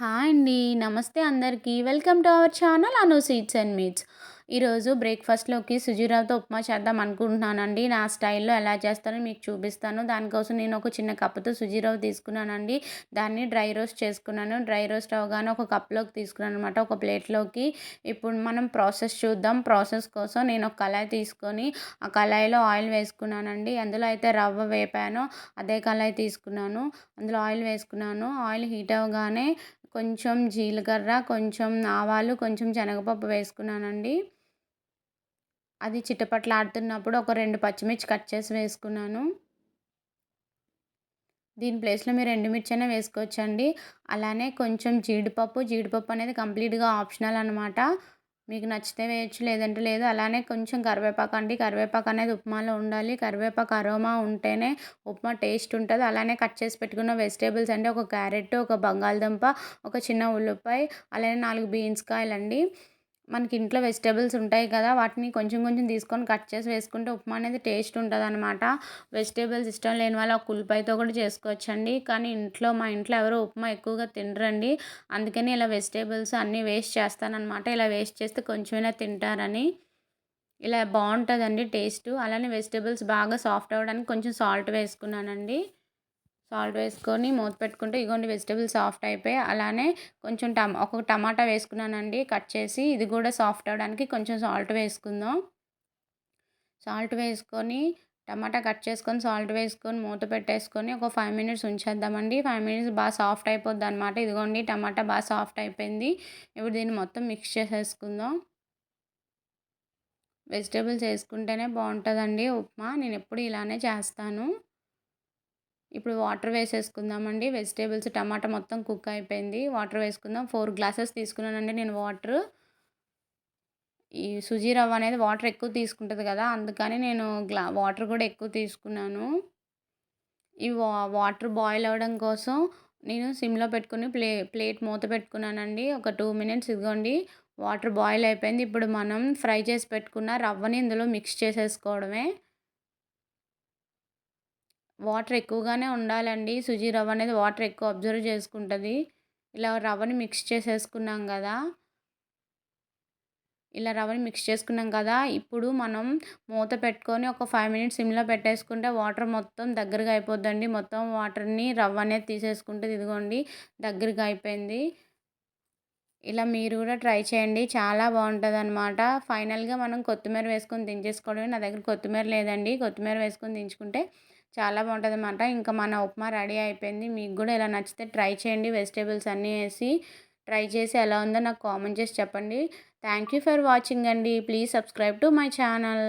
Hi అండి. నమస్తే అందరికీ. Welcome to our channel Anu sweets and meets. ఈరోజు బ్రేక్ఫాస్ట్లోకి సుజీరావుతో ఉప్మా చేద్దాం అనుకుంటున్నానండి. నా స్టైల్లో ఎలా చేస్తానో మీకు చూపిస్తాను. దానికోసం నేను ఒక చిన్న కప్పుతో సుజీరావు తీసుకున్నానండి. దాన్ని డ్రై రోస్ట్ చేసుకున్నాను. డ్రై రోస్ట్ అవగానే ఒక కప్లోకి తీసుకున్నాను అనమాట ఒక ప్లేట్లోకి. ఇప్పుడు మనం ప్రాసెస్ చూద్దాం. ప్రాసెస్ కోసం నేను ఒక కళాయి తీసుకొని ఆ కళాయిలో ఆయిల్ వేసుకున్నానండి. అందులో అయితే రవ్వ వేపాను. అదే కళాయి తీసుకున్నాను. అందులో ఆయిల్ వేసుకున్నాను. ఆయిల్ హీట్ అవ్వగానే కొంచెం జీలకర్ర కొంచెం ఆవాలు కొంచెం శనగపప్పు వేసుకున్నానండి. అది చిటపట్లాడుతున్నప్పుడు ఒక రెండు పచ్చిమిర్చి కట్ చేసి వేసుకున్నాను. దీని ప్లేస్లో మీరు ఎండుమిర్చి అయినా వేసుకోవచ్చండి. అలానే కొంచెం జీడిపప్పు జీడిపప్పు అనేది కంప్లీట్గా ఆప్షనల్ అనమాట మీకు నచ్చితే వేయచ్చు లేదంటే లేదు. అలానే కొంచెం కరివేపాకు అండి. కరివేపాకు అనేది ఉప్మాలో ఉండాలి. కరివేపాకు అరోమా ఉంటేనే ఉప్మా టేస్ట్ ఉంటుంది. అలానే కట్ చేసి పెట్టుకున్న వెజిటేబుల్స్ అంటే ఒక క్యారెట్ ఒక బంగాళదుంప ఒక చిన్న ఉల్లిపాయ అలానే నాలుగు బీన్స్ కాయలండి. మనకి ఇంట్లో వెజిటేబుల్స్ ఉంటాయి కదా వాటిని కొంచెం కొంచెం తీసుకొని కట్ చేసి వేసుకుంటే ఉప్మా అనేది టేస్ట్ ఉంటుంది అనమాట వెజిటేబుల్స్ ఇష్టం లేని వాళ్ళు ఒక కుల్లిపాయతో కూడా చేసుకోవచ్చండి. కానీ ఇంట్లో మా ఇంట్లో ఎవరు ఉప్మా ఎక్కువగా తినరండి. అందుకని ఇలా వెజిటేబుల్స్ అన్నీ వేస్ట్ చేస్తానన్నమాట. ఇలా వేస్ట్ చేస్తే కొంచెమైనా తింటారని. ఇలా బాగుంటుందండి టేస్ట్. అలానే వెజిటేబుల్స్ బాగా సాఫ్ట్ అవ్వడానికి కొంచెం సాల్ట్ వేసుకున్నానండి. సాల్ట్ వేసుకొని మూత పెట్టుకుంటే ఇగోండి వెజిటబుల్స్ సాఫ్ట్ అయిపోయి అలానే కొంచెం టమా ఒక టమాటా వేసుకున్నానండి కట్ చేసి ఇది కూడా సాఫ్ట్ అవ్వడానికి కొంచెం సాల్ట్ వేసుకుందాం. సాల్ట్ వేసుకొని టమాటా కట్ చేసుకొని సాల్ట్ వేసుకొని మూత పెట్టేసుకొని ఒక ఫైవ్ మినిట్స్ ఉంచేద్దామండి. ఫైవ్ మినిట్స్ బాగా సాఫ్ట్ అయిపోద్ది అనమాట ఇదిగోండి టమాటా బాగా సాఫ్ట్ అయిపోయింది. ఇప్పుడు దీన్ని మొత్తం మిక్స్ చేసేసుకుందాం. వెజిటేబుల్స్ వేసుకుంటేనే బాగుంటుందండి ఉప్మా. నేను ఎప్పుడు ఇలానే చేస్తాను. ఇప్పుడు వాటర్ వేసేసుకుందామండి. వెజిటేబుల్స్ టమాటా మొత్తం కుక్ అయిపోయింది. వాటర్ వేసుకుందాం. ఫోర్ గ్లాసెస్ తీసుకున్నానండి నేను వాటర్. ఈ సుజీ రవ్వ అనేది వాటర్ ఎక్కువ తీసుకుంటుంది కదా అందుకని నేను గ్లా వాటర్ కూడా ఎక్కువ తీసుకున్నాను. ఈ వా వాటర్ బాయిల్ అవ్వడం కోసం నేను సిమ్లో పెట్టుకుని ప్లే ప్లేట్ మూత పెట్టుకున్నానండి. ఒక టూ మినిట్స్ ఇదిగోండి. వాటర్ బాయిల్ అయిపోయింది. ఇప్పుడు మనం ఫ్రై చేసి పెట్టుకున్న రవ్వని ఇందులో మిక్స్ చేసేసుకోవడమే. వాటర్ ఎక్కువగానే ఉండాలండి. సుజీ రవ్వ అనేది వాటర్ ఎక్కువ అబ్జర్వ్ చేసుకుంటుంది. ఇలా రవ్వని మిక్స్ చేసేసుకున్నాం కదా. ఇలా రవ్వని మిక్స్ చేసుకున్నాం కదా. ఇప్పుడు మనం మూత పెట్టుకొని ఒక ఫైవ్ మినిట్స్ సిమ్లో పెట్టేసుకుంటే వాటర్ మొత్తం దగ్గరగా అయిపోద్దండి. మొత్తం వాటర్ని రవ్వ అనేది తీసేసుకుంటే ఇదిగోండి దగ్గరగా అయిపోయింది. ఇలా మీరు కూడా ట్రై చేయండి. చాలా బాగుంటుంది అనమాట ఫైనల్గా మనం కొత్తిమీర వేసుకొని దించేసుకోవడమే. నా దగ్గర కొత్తిమీర లేదండి. కొత్తిమీర వేసుకొని దించుకుంటే చాలా బాగుంటుంది అనమాట ఇంకా మన ఉప్మా రెడీ అయిపోయింది. మీకు కూడా ఇలా నచ్చితే ట్రై చేయండి. వెజిటేబుల్స్ అన్నీ వేసి ట్రై చేసి ఎలా ఉందో నాకు కామెంట్ చేసి చెప్పండి. థ్యాంక్ యూ ఫర్ వాచింగ్ అండి. Please subscribe to my channel.